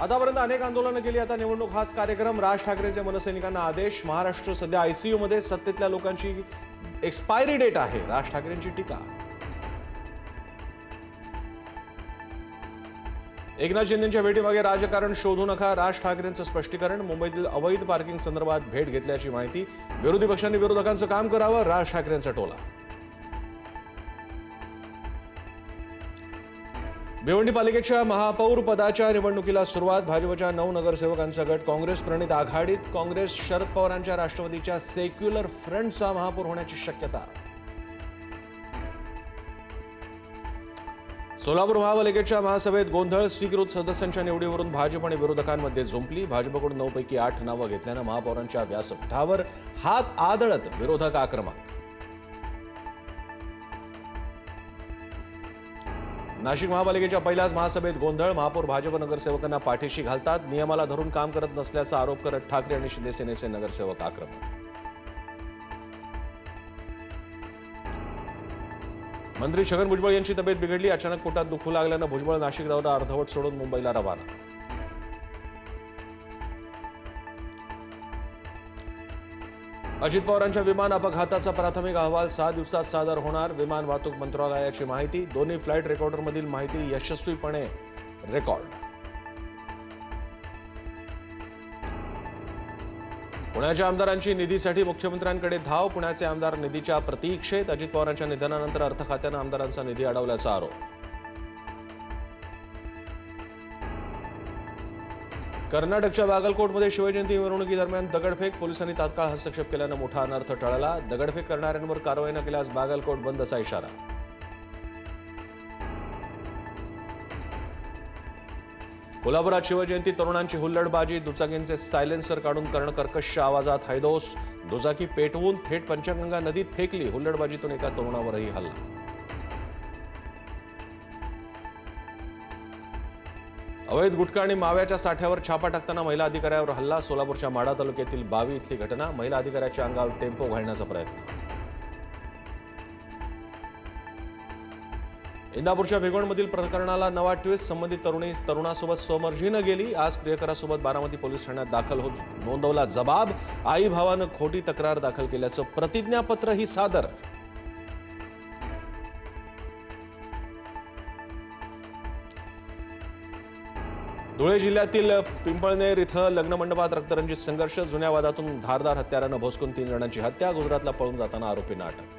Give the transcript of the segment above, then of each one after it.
आतापर्यंत अनेक आंदोलनं केली. आता निवडणूक हाच कार्यक्रम. राज ठाकरेंचे मनसैनिकांना आदेश. महाराष्ट्र सध्या आयसीयू मध्ये सत्तेतल्या लोकांची एक्सपायरी डेट आहे. राज ठाकरेंची टीका. एकनाथ शिंदेच्या भेटीमागे राजकारण शोधू नका. राज ठाकरेंचं स्पष्टीकरण. मुंबईतील अवैध पार्किंग संदर्भात भेट घेतल्याची माहिती. विरोधी पक्षांनी विरोधकांचं काम करावं. राज ठाकरेंचा टोला. भिवंडी पालिकेच्या महापौर पदाच्या निवडणुकीला सुरुवात. भाजपच्या नऊ नगरसेवकांचा गट काँग्रेस प्रणित आघाडीत काँग्रेस शरद पवारांच्या राष्ट्रवादीच्या सेक्युलर फ्रंटचा महापौर होण्याची शक्यता. सोलापूर महापालिकेच्या महासभेत गोंधळ स्वीकृत सदस्यांच्या निवडीवरून भाजप आणि विरोधकांमध्ये झुंपली. भाजपकडून नऊपैकी आठ नावं घेतल्यानं महापौरांच्या व्यासपीठावर हात आदळत विरोधक आक्रमक नाशिक महापालिकेच्या पहिल्याच महासभेत गोंधळ महापौर भाजप नगरसेवकांना पाठीशी घालतात. नियमाला धरून काम करत नसल्याचा आरोप करत ठाकरे आणि शिंदे सेनेचे नगरसेवक आक्रमक. मंत्री छगन भुजबळ यांची तब्येत बिघडली. अचानक पोटात दुखू लागल्यानं भुजबळ नाशिक दौरा अर्धवट सोडून मुंबईला रवाना अजित पवारांच्या विमान अपघाताचा प्राथमिक अहवाल सहा दिवसात सादर होणार. विमान वाहतूक मंत्रालयाची माहिती. दोन्ही फ्लाईट रेकॉर्डरमधील माहिती यशस्वीपणे रेकॉर्ड. पुण्याच्या आमदारांची निधीसाठी मुख्यमंत्र्यांकडे धाव. पुण्याचे आमदार निधीच्या प्रतीक्षेत अजित पवारांच्या निधनानंतर अर्थ खात्यानं आमदारांचा निधी अडवल्याचा आरोप. कर्नाटकच्या बागलकोटमध्ये शिवजयंती मिरवणुकीदरम्यान दगडफेक पोलिसांनी तात्काळ हस्तक्षेप केल्यानं मोठा अनर्थ टळला. दगडफेक करणाऱ्यांवर कारवाई न केल्यास बागलकोट बंदचा इशारा. कोल्हापुरात शिवजयंती तरुणांची हुल्लडबाजी दुचाकींचे सायलेन्सर काढून कर्ण कर्कश आवाजात हैदोस दुचाकी पेटवून थेट पंचगंगा नदीत फेकली. हुल्लडबाजीतून एका तरुणावरही हल्ला. अवैध गुटखा आणि माव्याच्या साठ्यावर छापा टाकताना महिला अधिकाऱ्यावर हल्ला. सोलापूरच्या माढा तालुक्यातील बावी इथली घटना महिला अधिकाऱ्याच्या अंगावर टेम्पो घालण्याचा प्रयत्न. इंदापूरच्या भिगवणमधील प्रकरणाला नवा ट्विस्ट संबंधित तरुणी तरुणासोबत सोमर्जीनं गेली. आज प्रियकरासोबत बारामती पोलीस ठाण्यात दाखल होत नोंदवला जबाब. आई भावानं खोटी तक्रार दाखल केल्याचं प्रतिज्ञापत्रही सादर. धुळे जिल्ह्यातील पिंपळनेर इथं लग्नमंडपात रक्तरंजित संघर्ष. जुन्या वादातून धारदार हत्यारानं भोसकून तीन जणांची हत्या. गुजरातला पळून जाताना आरोपींना अटक.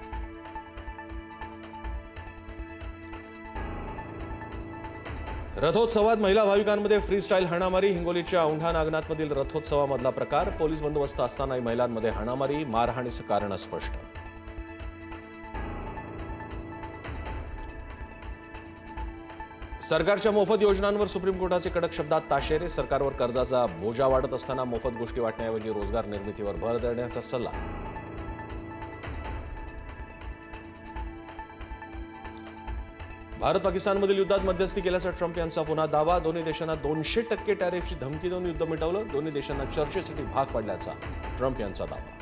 रथोत्सवात महिला भाविकांमध्ये फ्रीस्टाईल हाणामारी. हिंगोलीच्या औंढा नागनाथमधील रथोत्सवामधला प्रकार. पोलीस बंदोबस्त असतानाही महिलांमध्ये हाणामारी. मारहाणीचं कारण स्पष्ट सरकारच्या मोफत योजनांवर सुप्रीम कोर्टाचे कडक शब्दात ताशेरे सरकारवर कर्जाचा बोजा वाढत असताना मोफत गोष्टी वाटण्याऐवजी रोजगार निर्मितीवर भर देण्याचा सल्ला. भारत पाकिस्तानमधील युद्धात मध्यस्थी केल्याचा ट्रम्प यांचा पुन्हा दावा. दोन्ही देशांना दोनशे टक्के टॅरिफची धमकी देऊन युद्ध मिटवलं. दोन्ही देशांना चर्चेसाठी भाग पडल्याचा ट्रम्प यांचा दावा.